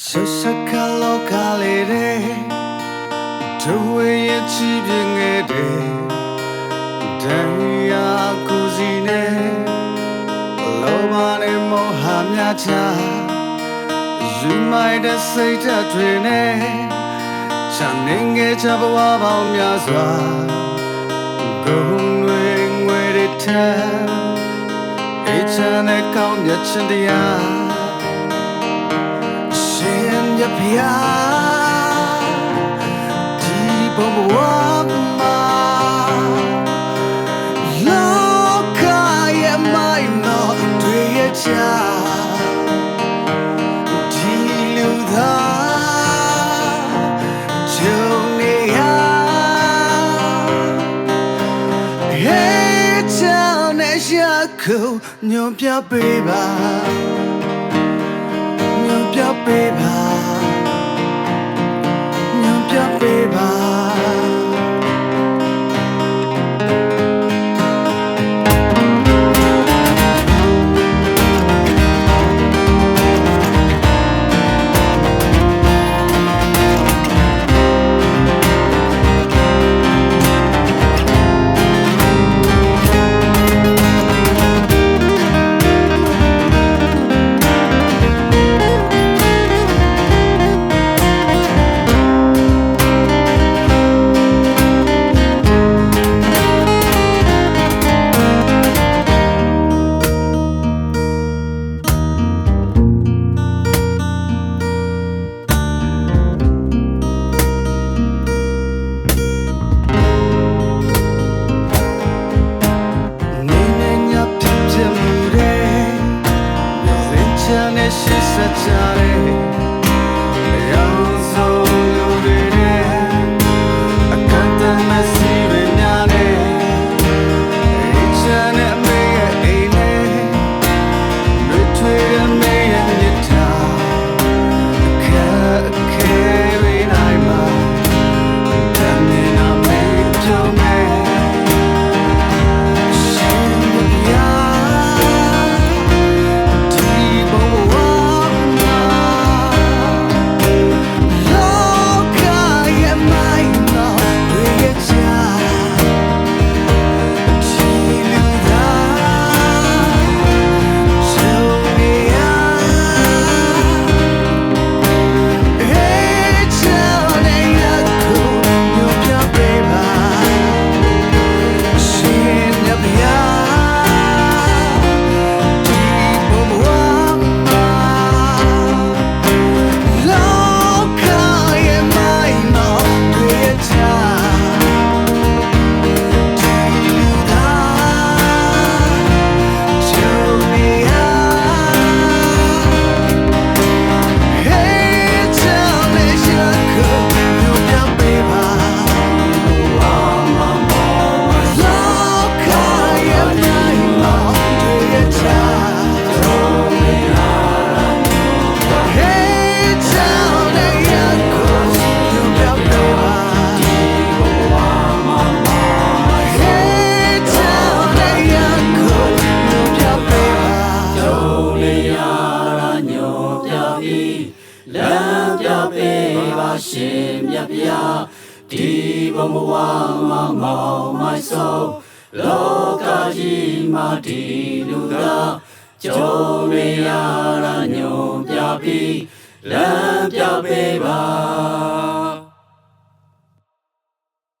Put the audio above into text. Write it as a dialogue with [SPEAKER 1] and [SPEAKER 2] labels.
[SPEAKER 1] ဆက်ဆက်ကလောကလေးတဲ့ဒူဝဲရဲ့ချီးပြငယ်တဲ့တရားကိုစီနဲ့လောဘနဲ့မောဟများချယူမိုက်တဲ့စိတ်ဓာတ်တွေနဲ့ချမ်းနေငယ်ချဘဝပေါင်းများစွာဂုဏ်တွေငွေတွေထက်အချမ်းနဲ့ကောင်းမြတ်ခြင်းတရား ရှင်ရပြာဒီဘုံဘဝမှာလောကရဲ့မိုင်းတော့တွေ့ရချာဒီလူသားဂျုံနေရဟဲ့ချောင်းနဲ့ရှာခုညွန်ပြပေးပါညွန် မ်းနဲ့ရှိစက်ကြတဲ့အရာဆုံးလူ
[SPEAKER 2] နေရတာညောပြပြီးလမ်းပြပေးပါရှင်မြတ်ဗျာဒီဘဝမှာမောင်မိုက်ဆုံးလောကကြီးမှာဒီလူသာကြုံနေရတာညောပြပြီးလမ်းပြပေးပါ